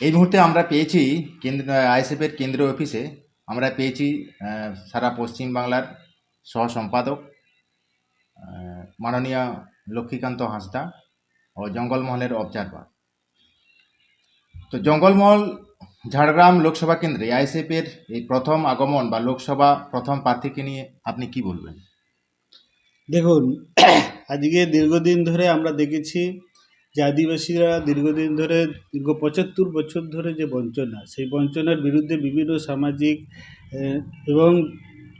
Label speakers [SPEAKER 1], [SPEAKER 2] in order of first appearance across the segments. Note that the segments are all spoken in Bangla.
[SPEAKER 1] এই মুহূর্তে আমরা পেয়েছি কেন্দ্র, আইএসএফের কেন্দ্রীয় অফিসে আমরা পেয়েছি সারা পশ্চিমবাংলার সহ সম্পাদক মাননীয় লক্ষ্মীকান্ত হাঁসদা ও জঙ্গলমহলের অবজারভার। তো জঙ্গলমহল ঝাড়গ্রাম লোকসভা কেন্দ্রে আইএসএফের এই প্রথম আগমন বা লোকসভা প্রথম প্রার্থীকে নিয়ে আপনি কি বলবেন?
[SPEAKER 2] দেখুন, আজকে দীর্ঘদিন ধরে আমরা দেখেছি যে আদিবাসীরা দীর্ঘদিন ধরে, দীর্ঘ পঁচাত্তর বছর ধরে যে বঞ্চনা, সেই বঞ্চনার বিরুদ্ধে বিভিন্ন সামাজিক এবং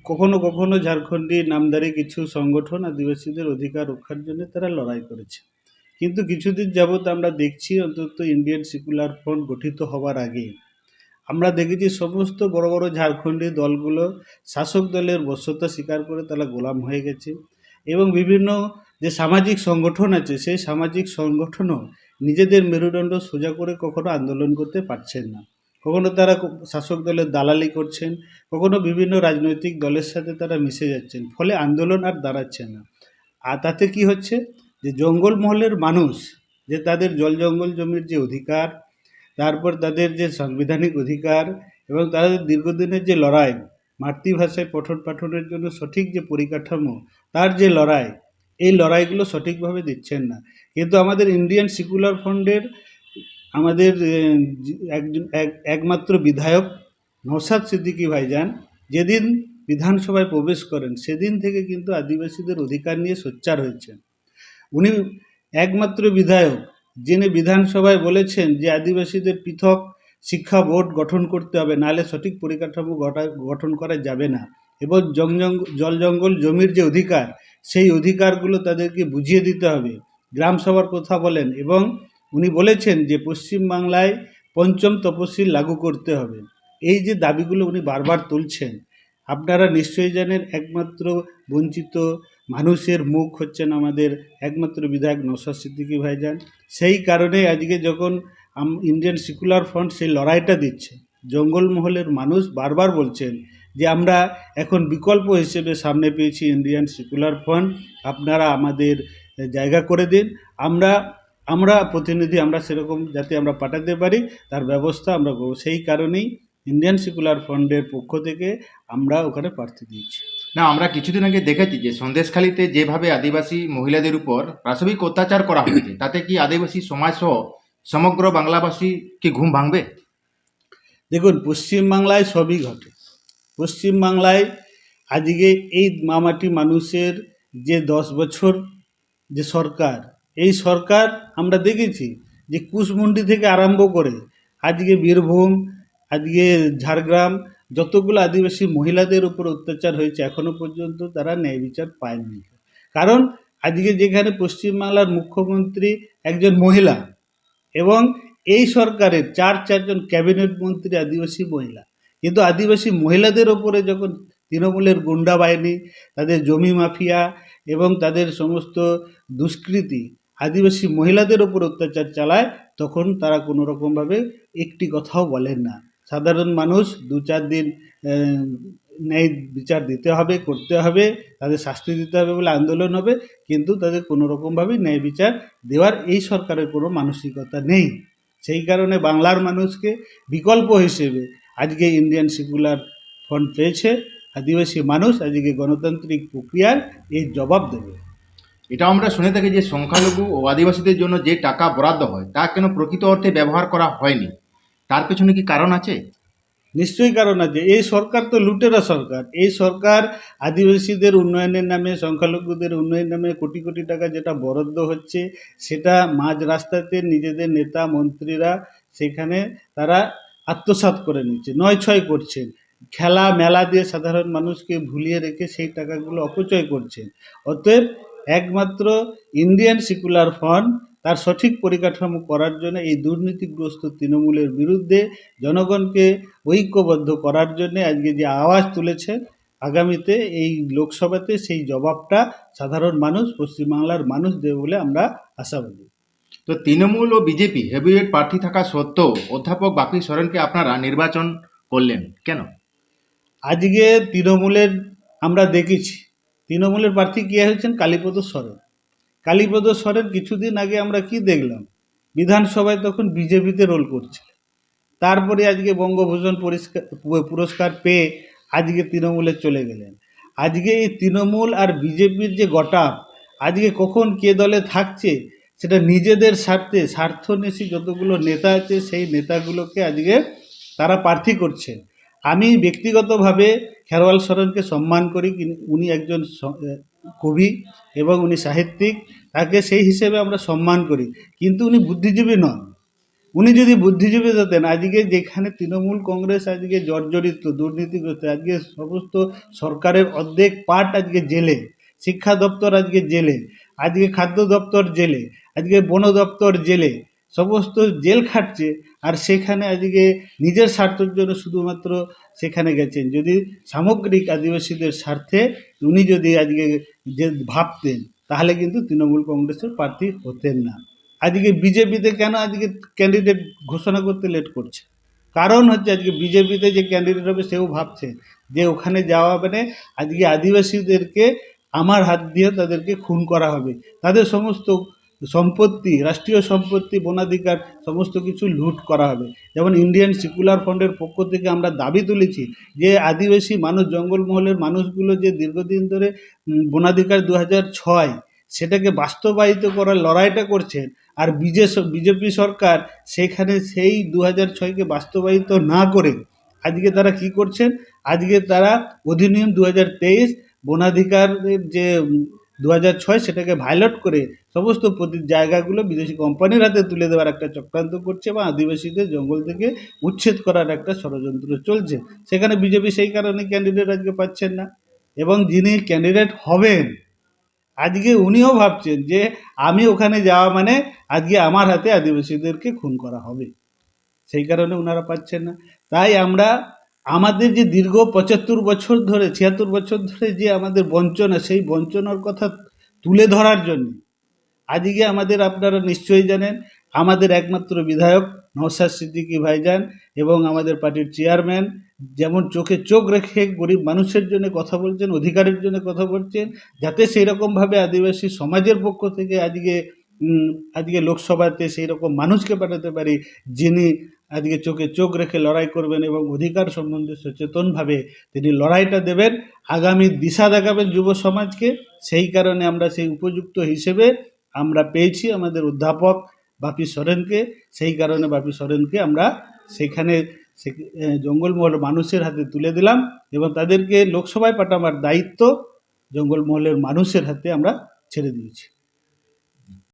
[SPEAKER 2] কখনো কখনো ঝাড়খণ্ডী নামদারি কিছু সংগঠন আদিবাসীদের অধিকার রক্ষার জন্য তারা লড়াই করেছে। কিন্তু কিছুদিন যাবৎ আমরা দেখছি অন্তত ইন্ডিয়ান সেকুলার ফ্রন্ট গঠিত হওয়ার আগে, আমরা দেখেছি সমস্ত বড় বড় ঝাড়খণ্ডী দলগুলো শাসক দলের বশ্যতা স্বীকার করে তারা গোলাম হয়ে গেছে এবং বিভিন্ন যে সামাজিক সংগঠন আছে, সেই সামাজিক সংগঠনও নিজেদের মেরুদণ্ড সোজা করে কখনো আন্দোলন করতে পারছেন না। কখনো তারা শাসক দলের দালালি করছেন, কখনো বিভিন্ন রাজনৈতিক দলের সাথে তারা মিশে যাচ্ছেন, ফলে আন্দোলন আর দাঁড়াচ্ছে না। আর তাতে কি হচ্ছে? যে জঙ্গলমহলের মানুষ, যে তাদের জল জঙ্গল জমির যে অধিকার, তারপর তাদের যে সাংবিধানিক অধিকার এবং তাদের দীর্ঘদিনের যে লড়াই, মাতৃভাষায় পঠন পাঠনের জন্য সঠিক যে পরিকাঠামো, তার যে লড়াই এই লড়াইগুলো সঠিকভাবে দিচ্ছেন না। কিন্তু আমাদের ইন্ডিয়ান সিকুলার ফ্রন্টের আমাদের একজন, এক- একমাত্র বিধায়ক নৌসাদ সিদ্দিকী ভাইজান যেদিন বিধানসভায় প্রবেশ করেন, সেদিন থেকে কিন্তু আদিবাসীদের অধিকার নিয়ে সোচ্চার হয়েছেন। উনি একমাত্র বিধায়ক যিনি বিধানসভায় বলেছেন যে আদিবাসীদের পৃথক শিক্ষা বোর্ড গঠন করতে হবে, নাহলে সঠিক পরিকাঠামো গঠন করা যাবে না। এবং জল জঙ্গল জমির যে অধিকার সেই অধিকারগুলো তাদেরকে বুঝিয়ে দিতে হবে। গ্রাম সভার কথা বলেন এবং উনি বলেছেন যে পশ্চিমবাংলায় পঞ্চম তপশিল লাগু করতে হবে। এই যে দাবিগুলো উনি বারবার তুলছেন, আপনারা নিশ্চয়ই জানেন একমাত্র বঞ্চিত মানুষের মুখ হচ্ছেন আমাদের একমাত্র বিধায়ক নৌসাদ সিদ্দিকী ভাইজান। সেই কারণে আজকে যখন ইন্ডিয়ান সিকুলার ফ্রন্ট সেই লড়াইটা দিচ্ছে, জঙ্গলমহলের মানুষ বারবার বলছেন যে আমরা এখন বিকল্প হিসেবে সামনে পেয়েছি ইন্ডিয়ান সেকুলার ফ্রন্ট আপনারা আমাদের জায়গা করে দিন। আমরা আমরা প্রতিনিধি আমরা সেরকম যাতে আমরা পাঠাতে পারি তার ব্যবস্থা আমরা করব। সেই কারণেই ইন্ডিয়ান সেকুলার ফ্রন্টের পক্ষ থেকে আমরা ওখানে প্রার্থী দিয়েছি।
[SPEAKER 1] না আমরা কিছুদিন আগে দেখেছি যে সন্দেশখালীতে যেভাবে আদিবাসী মহিলাদের উপর প্রাসবিক অত্যাচার করা হয়েছে তাতে কি আদিবাসী সমাজ সহ সমগ্র বাংলাবাসী কি ঘুম ভাঙবে?
[SPEAKER 2] দেখুন পশ্চিমবাংলায় সবই ঘটে। পশ্চিমবাংলায় আজকে এই মামাটি মানুষের যে দশ বছর যে সরকার, এই সরকার আমরা দেখেছি যে কুশমুন্ডি থেকে আরম্ভ করে আজকে বীরভূম, আজকে ঝাড়গ্রাম যতগুলো আদিবাসী মহিলাদের উপর অত্যাচার হয়েছে এখনও পর্যন্ত তারা ন্যায় বিচার পায়নি। কারণ আজকে যেখানে পশ্চিমবাংলার মুখ্যমন্ত্রী একজন মহিলা এবং এই সরকারের চার চারজন ক্যাবিনেট মন্ত্রী আদিবাসী মহিলা কিন্তু আদিবাসী মহিলাদের ওপরে যখন তৃণমূলের গুন্ডা বাহিনী, তাদের জমি মাফিয়া এবং তাদের সমস্ত দুষ্কৃতি আদিবাসী মহিলাদের ওপর অত্যাচার চালায়, তখন তারা কোনো রকমভাবে একটি কথাও বলেন না। সাধারণ মানুষ দু চার দিন ন্যায় বিচার দিতে হবে, করতে হবে, তাদের শাস্তি দিতে হবে বলে আন্দোলন হবে, কিন্তু তাদের কোনো রকমভাবেই ন্যায় বিচার দেওয়ার এই সরকারের কোনো মানসিকতা নেই। সেই কারণে বাংলার মানুষকে বিকল্প হিসেবে আজকে ইন্ডিয়ান সেকুলার ফ্রন্ট পেয়েছে আদিবাসী মানুষ আজকে গণতান্ত্রিক প্রক্রিয়ার এই জবাব দেবে।
[SPEAKER 1] এটা আমরা শুনে থাকি যে সংখ্যালঘু ও আদিবাসীদের জন্য যে টাকা বরাদ্দ হয় তা কেন প্রকৃত অর্থে ব্যবহার করা হয়নি? তার পেছনে কি কারণ আছে?
[SPEAKER 2] নিশ্চয়ই কারণ আছে। এই সরকার তো লুটেরা সরকার। এই সরকার আদিবাসীদের উন্নয়নের নামে সংখ্যালঘুদের উন্নয়নের নামে কোটি কোটি টাকা যেটা বরাদ্দ হচ্ছে সেটা মাঝ রাস্তাতে নিজেদের নেতা মন্ত্রীরা সেখানে তারা আত্মসাৎ করে নিচ্ছে নয় ছয় করছেন খেলা, মেলা দিয়ে সাধারণ মানুষকে ভুলিয়ে রেখে সেই টাকাগুলো অপচয় করছেন অতএব একমাত্র ইন্ডিয়ান সিকুলার ফান্ড তার সঠিক পরিকাঠামো করার জন্য এই দুর্নীতিগ্রস্ত তৃণমূলের বিরুদ্ধে জনগণকে ঐক্যবদ্ধ করার জন্য আজকে যে আওয়াজ তুলেছে, আগামীতে এই লোকসভাতে সেই জবাবটা সাধারণ মানুষ, পশ্চিমবাংলার মানুষ দেবে বলে আমরা আশাবাদী।
[SPEAKER 1] তো তৃণমূল ও বিজেপি হেভিওয়েট প্রার্থী থাকা সত্ত্বেও অধ্যাপক বাপি সরেনকে আপনারা নির্বাচন করলেন কেন?
[SPEAKER 2] আজকে তৃণমূলের আমরা দেখেছি, তৃণমূলের প্রার্থী কে হয়েছেন কালীপদ সরেন। কালীপদ সরেন কিছুদিন আগে আমরা কি দেখলাম, বিধানসভায় তখন বিজেপিতে রোল করছিলেন। তারপরে আজকে বঙ্গভূষণ পরিষ্কার, পুরস্কার পেয়ে আজকে তৃণমূলে চলে গেলেন। আজকে এই তৃণমূল আর বিজেপির যে গটা আজকে কখন কে দলে থাকছে সেটা নিজেদের স্বার্থে, স্বার্থন্বেষী যতগুলো নেতা আছে সেই নেতাগুলোকে আজকে তারা প্রার্থী করছে। আমি ব্যক্তিগতভাবে খেরওয়াল সরেনকে সম্মান করি উনি একজন কবি এবং উনি সাহিত্যিক, তাকে সেই হিসেবে আমরা সম্মান করি। কিন্তু উনি বুদ্ধিজীবী নন। উনি যদি বুদ্ধিজীবী হতেন, আজকে যেখানে তৃণমূল কংগ্রেস আজকে জর্জরিত, দুর্নীতিগ্রস্ত, আজকে সমস্ত সরকারের অর্ধেক পার্ট আজকে জেলে, শিক্ষা দপ্তর আজকে জেলে, আজকে খাদ্য দপ্তর জেলে আজকে বন দপ্তর জেলে সমস্ত জেল খাটছে আর সেখানে আজকে নিজের স্বার্থের জন্য শুধুমাত্র সেখানে গেছেন। যদি সামগ্রিক আদিবাসীদের স্বার্থে উনি যদি আজকে যে ভাবতেন, তাহলে কিন্তু তৃণমূল কংগ্রেসের প্রার্থী হতেন না। আজকে বিজেপিতে কেন আজকে ক্যান্ডিডেট ঘোষণা করতে লেট করছে? কারণ হচ্ছে আজকে বিজেপিতে যে ক্যান্ডিডেট হবে সেও ভাবছে যে ওখানে যাওয়া মানে আজকে আদিবাসীদেরকে আমার হাত দিয়ে তাদেরকে খুন করা হবে। তাদের সমস্ত সম্পত্তি, রাষ্ট্রীয় সম্পত্তি, বনাধিকার, সমস্ত কিছু লুট করা হবে। যেমন ইন্ডিয়ান সেকুলার ফান্ডের পক্ষ থেকে আমরা দাবি তুলেছি যে আদিবাসী মানুষ, জঙ্গলমহলের মানুষগুলো যে দীর্ঘদিন ধরে বনাধিকার দু ছয় সেটাকে বাস্তবায়িত করার লড়াইটা করছেন আর বিজে, বিজেপি সরকার সেখানে সেই দু হাজার ছয়কে বাস্তবায়িত না করে আজকে তারা কি করছেন? আজকে তারা অধিনিয়ম দু হাজার তেইশ বনাধিকারের যে দু হাজার ছয় সেটাকে ভায়োলেট করে সমস্ত প্রতি জায়গাগুলো বিদেশি কোম্পানির হাতে তুলে দেওয়ার একটা চক্রান্ত করছে বা আদিবাসীদের জঙ্গল থেকে উচ্ছেদ করার একটা ষড়যন্ত্র চলছে। সেখানে বিজেপি সেই কারণে ক্যান্ডিডেট আজকে পাচ্ছেন না। এবং যিনি ক্যান্ডিডেট হবেন, আজকে উনিও ভাবছেন যে আমি ওখানে যাওয়া মানে আজকে আমার হাতে আদিবাসীদেরকে খুন করা হবে। সেই কারণে ওনারা পাচ্ছেন না। তাই আমরা আমাদের যে দীর্ঘ পঁচাত্তর বছর ধরে, ছিয়াত্তর বছর ধরে যে আমাদের বঞ্চনা, সেই বঞ্চনার কথা তুলে ধরার জন্য আজকে আমাদের আপনারা নিশ্চয়ই জানেন, আমাদের একমাত্র বিধায়ক নওশাদ সিদ্দিকী ভাইজান এবং আমাদের পার্টির চেয়ারম্যান যেমন চোখে চোখ রেখে গরিব মানুষের জন্য কথা বলছেন, অধিকারের জন্য কথা বলছেন, যাতে সেই রকমভাবে আদিবাসী সমাজের পক্ষ থেকে আজকে আজকে লোকসভাতে সেই রকম মানুষকে পাঠাতে পারি যিনি আজকে চোখে চোখ রেখে লড়াই করবেন এবং অধিকার সম্বন্ধে সচেতনভাবে তিনি লড়াইটা দেবেন। আগামী দিশা দেখাবেন যুব সমাজকে। সেই কারণে আমরা সেই উপযুক্ত হিসেবে আমরা পেয়েছি আমাদের অধ্যাপক বাপি সরেনকে। সেই কারণে বাপি সরেনকে আমরা সেখানে সে- জঙ্গলমহল মানুষের হাতে তুলে দিলাম এবং তাদেরকে লোকসভায় পাঠাবার দায়িত্ব জঙ্গলমহলের মানুষের হাতে আমরা ছেড়ে দিয়েছি।